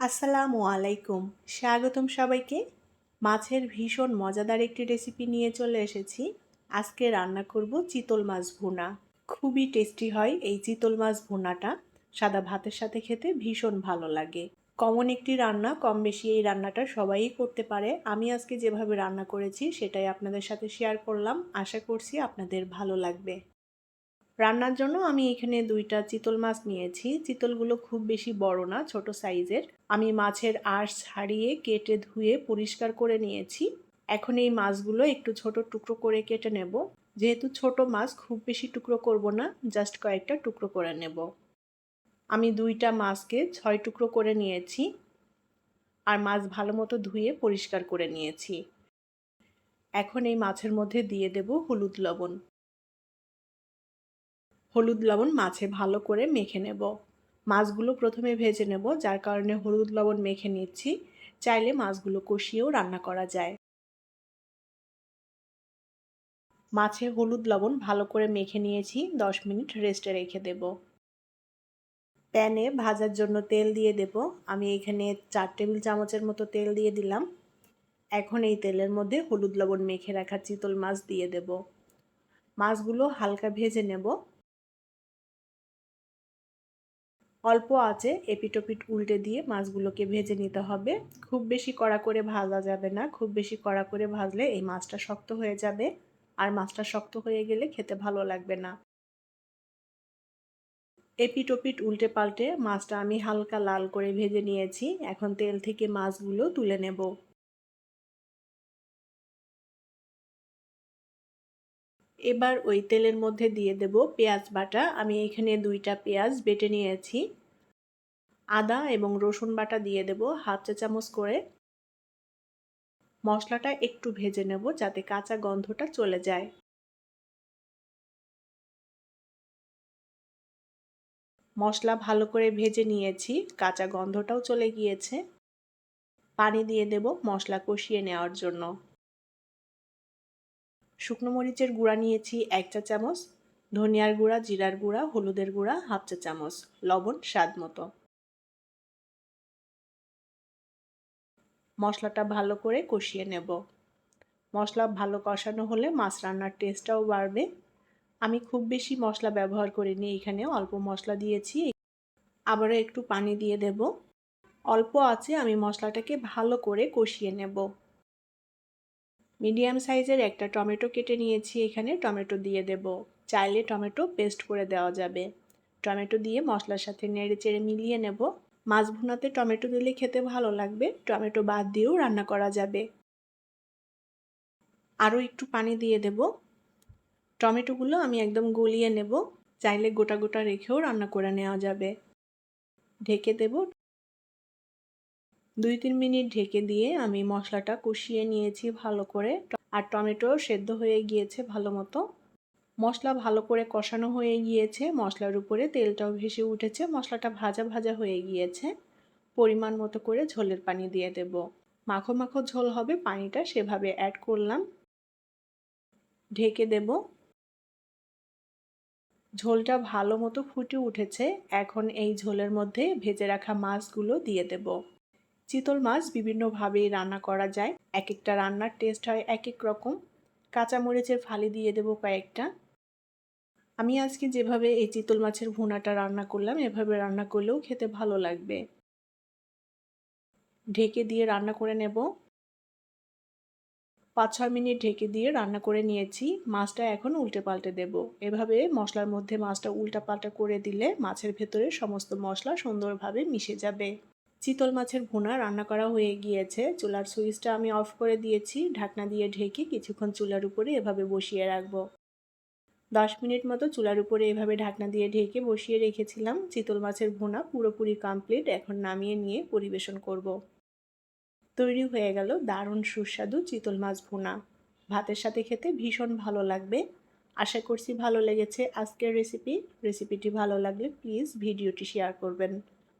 আসসালামু আলাইকুম। স্বাগতম সবাইকে। মাছের ভীষণ মজাদার একটি রেসিপি নিয়ে চলে এসেছি। আজকে রান্না করব চিতল মাছ ভুনা। খুবই টেস্টি হয় এই চিতল মাছ ভুনাটা। সাদা ভাতের সাথে খেতে ভীষণ ভালো লাগে। কমন একটি রান্না, কম বেশি এই রান্নাটা সবাই করতে পারে। আমি আজকে যেভাবে রান্না করেছি সেটাই আপনাদের সাথে শেয়ার করলাম। আশা করছি আপনাদের ভালো লাগবে। রান্নার জন্য আমি এখানে দুইটা চিতল মাছ নিয়েছি। চিতলগুলো খুব বেশি বড় না, ছোট সাইজের। আমি মাছের আঁশ ছাড়িয়ে কেটে ধুয়ে পরিষ্কার করে নিয়েছি। এখন এই মাছগুলো একটু ছোট টুকরো করে কেটে নেব। যেহেতু ছোট মাছ, খুব বেশি টুকরো করব না, জাস্ট কয়েকটা টুকরো করে নেব। আমি দুইটা মাছকে ছয় টুকরো করে নিয়েছি আর মাছ ভালো মতো ধুয়ে পরিষ্কার করে নিয়েছি। এখন এই মাছের মধ্যে দিয়ে দেব হলুদ লবণ। হলুদ লবণ মাছে ভালো করে মেখে নেব। মাছগুলো প্রথমে ভেজে নেব, যার কারণে হলুদ লবণ মেখে নিচ্ছি। চাইলে মাছগুলো কষিয়েও রান্না করা যায়। মাছে হলুদ লবণ ভালো করে মেখে নিয়েছি, দশ মিনিট রেস্টে রেখে দেব। প্যানে ভাজার জন্য তেল দিয়ে দেব। আমি এখানে চার টেবিল চামচের মতো তেল দিয়ে দিলাম। এখন এই তেলের মধ্যে হলুদ লবণ মেখে রাখা চিতল মাছ দিয়ে দেব। মাছগুলো হালকা ভেজে নেব। অল্প আছে, এপিটোপিট উল্টে দিয়ে মাছগুলোকে ভেজে নিতে হবে। খুব বেশি কড়া করে ভাজা যাবে না, খুব বেশি কড়া করে ভাজলে এই মাছটা শক্ত হয়ে যাবে। আর মাছটা শক্ত হয়ে গেলে খেতে ভালো লাগবে না। এপিটোপিট উল্টে পাল্টে মাছটা আমি হালকা লাল করে ভেজে নিয়েছি। এখন তেল থেকে মাছগুলো তুলে নেব। এবার ওই তেলের মধ্যে দিয়ে দেব পেঁয়াজ বাটা। আমি এখানে দুইটা পেঁয়াজ বেটে নিয়েছি। আদা এবং রসুন বাটা দিয়ে দেব হাফ চা চামচ করে। মশলাটা একটু ভেজে নেব যাতে কাঁচা গন্ধটা চলে যায়। মশলা ভালো করে ভেজে নিয়েছি, কাঁচা গন্ধটাও চলে গিয়েছে। পানি দিয়ে দেব মশলা কষিয়ে নেওয়ার জন্য। শুকনো মরিচের গুঁড়া নিয়েছি এক চা চামচ, ধনিয়ার গুঁড়া, জিরার গুঁড়া, হলুদের গুঁড়া, হাফ চা চামচ, লবণ, স্বাদ মতো। মশলাটা ভালো করে কষিয়ে নেব। মশলা ভালো কষানো হলে মাছ রান্নার টেস্টটাও বাড়বে। আমি খুব বেশি মশলা ব্যবহার করিনি, এখানে অল্প মশলা দিয়েছি। আবারও একটু পানি দিয়ে দেব। অল্প আছে, আমি মশলাটাকে ভালো করে কষিয়ে নেব। মিডিয়াম সাইজের একটা টমেটো কেটে নিয়েছি, এখানে টমেটো দিয়ে দেব। চাইলে টমেটো পেস্ট করে দেওয়া যাবে। টমেটো দিয়ে মশলার সাথে নেড়ে চেড়ে মিলিয়ে নেব। মাছ ভুনাতে টমেটো দিলে খেতে ভালো লাগবে, টমেটো বাদ দিয়েও রান্না করা যাবে। আরও একটু পানি দিয়ে দেব। টমেটোগুলো আমি একদম গলিয়ে নেব। চাইলে গোটা গোটা রেখেও রান্না করে নেওয়া যাবে। ঢেকে দেব দুই তিন মিনিট ঢেকে দিয়ে আমি মশলাটা কষিয়ে নিয়েছি ভালো করে। আর টমেটো সেদ্ধ হয়ে গিয়েছে ভালো মতো। মশলা ভালো করে কষানো হয়ে গিয়েছে। মশলার উপরে তেলটাও ভেসে উঠেছে। মশলাটা ভাজা ভাজা হয়ে গিয়েছে। পরিমাণ মতো করে ঝোলের পানি দিয়ে দেব। মাখো মাখো ঝোল হবে, পানিটা সেভাবে অ্যাড করলাম। ঢেকে দেব। ঝোলটা ভালো মতো ফুটে উঠেছে। এখন এই ঝোলের মধ্যে ভেজে রাখা মাছগুলো দিয়ে দেব। চিতল মাছ বিভিন্নভাবেই রান্না করা যায়। এক একটা রান্নার টেস্ট হয় এক এক রকম। কাঁচামরিচের ফালি দিয়ে দেব কয়েকটা। আমি আজকে যেভাবে এই চিতল মাছের ভুনাটা রান্না করলাম, এভাবে রান্না করলেও খেতে ভালো লাগবে। ঢেকে দিয়ে রান্না করে নেব। পাঁচ ছয় মিনিট ঢেকে দিয়ে রান্না করে নিয়েছি। মাছটা এখন উল্টে পাল্টে দেব। এভাবে মশলার মধ্যে মাছটা উল্টা পাল্টা করে দিলে মাছের ভেতরে সমস্ত মশলা সুন্দরভাবে মিশে যাবে। চিতল মাছের ভুনা রান্না করা হয়ে গিয়েছে। চুলার সুইচটা আমি অফ করে দিয়েছি। ঢাকনা দিয়ে ঢেকে কিছুক্ষণ চুলার উপরে এভাবে বসিয়ে রাখব। দশ মিনিট মতো চুলার উপরে এভাবে ঢাকনা দিয়ে ঢেকে বসিয়ে রেখেছিলাম। চিতল মাছের ভুনা পুরোপুরি কমপ্লিট এখন নামিয়ে নিয়ে পরিবেশন করব। তৈরি হয়ে গেল দারুণ সুস্বাদু চিতল মাছ ভুনা। ভাতের সাথে খেতে ভীষণ ভালো লাগবে। আশা করছি ভালো লেগেছে আজকের রেসিপি রেসিপিটি ভালো লাগলে প্লিজ ভিডিওটি শেয়ার করবেন।